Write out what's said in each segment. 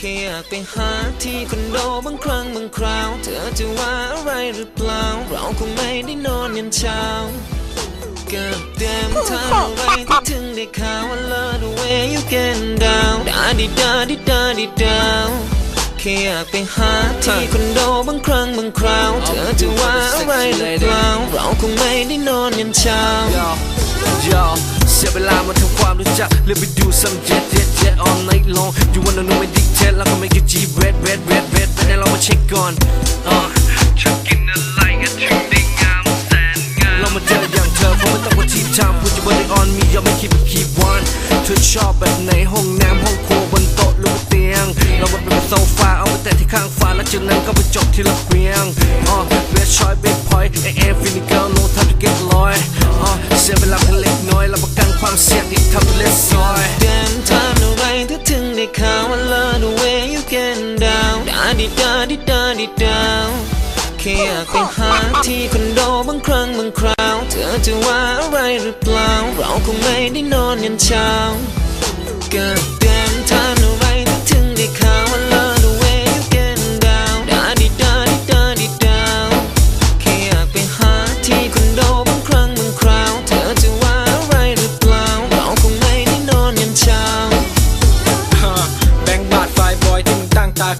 แค่อยากไปหาที่คอนโดบางครั้งบางคราว เธอจะว่าอะไรหรือเปล่า เราคงไม่ได้นอนยันเช้า Goddamn time อะไรเธอถึงได้ข่าวว่า love the way you get down ดาดิดาดิดาดิดาวแค่อยากไปหาที่คอนโดบางครั้งบางคราว เธอจะว่าอะไรหรือเปล่า เราคงไม่ได้นอนยันเช้า เสียเวลามาทำความรู้จักเลยไปดู some jet jet jet all night long you wanna know ไม่ dictate แล้วก็ไม่กี่ G red red red red แต่เรามาเช็คก่อนอะชอบกินอะไรก็ถึงได้งามแสนงามเรามาเจออย่างเธอเพราะไม่ต้องมาทีทำ put your body on me ยอมไม่คิดแบบคีบวันเธอชอบแบบไหนห้องน้ำห้องครัวบนโต๊ะหรือว่าเตียง เรามาเป็นโซฟาเอาไปแต่ที่ข้างฝาแล้วจากนั้นก็ไปจบที่ระเบียงอะ best choice big point ไอแอมฟินิเกิล no time to get lost อะเสียเวลา สียงที่ทำเลสซอย Damn time อะไรเธอถึงได้ข่าวว่า love the way you get down ดาดิดาดิดาดิดาวแค่อยากไปหาที่คอนโดบางครั้งบางคราว เธอจะว่าอะไรหรือเปล่า เราคงไม่ได้นอนยันเช้า God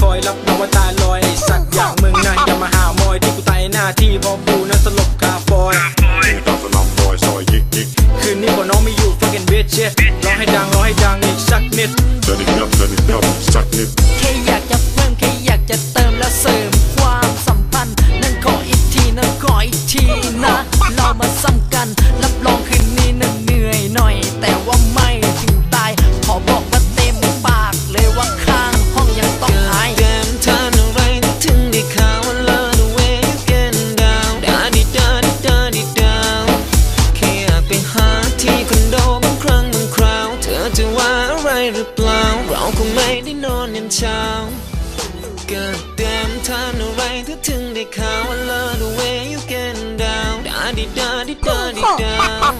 คอยรับนวตาลอยไอ้สัตว์อย่างมึงนะอย่ามาหามอยที่กูตายหน้าที่เพอกูนั้นสลบคาฟอยตามสนามบอยซอยยิกยิกคืนนี้บ่น้องไม่อยู่ fucking bitch yeah ร้องให้ดังร้องให้ดังอีกสักนิดเดินอีกนับเดินอีกนับสักนิดแค่อยากจะเพิ่มแค่อยากจะเติมและเสริมความสัมพันธ์นั่นขออีกทีนั่นขออีกทีนะเรามาซ้ำกันรับรองคืนนี้นั้นเหนื่อยหน่อย แต่ว่า หรือเปล่า เราคงไม่ได้นอนยันเช้าเกิดเต็มทานอะไรเธอถึงได้ข่าวว่า love the way you get down ดาดิดาดิดาดิดาว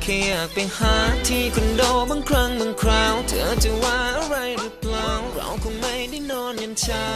แค่อยากไปหาที่คอนโดบางครั้งบางคราว เธอจะว่าอะไรหรือเปล่า เราคงไม่ได้นอนยันเช้า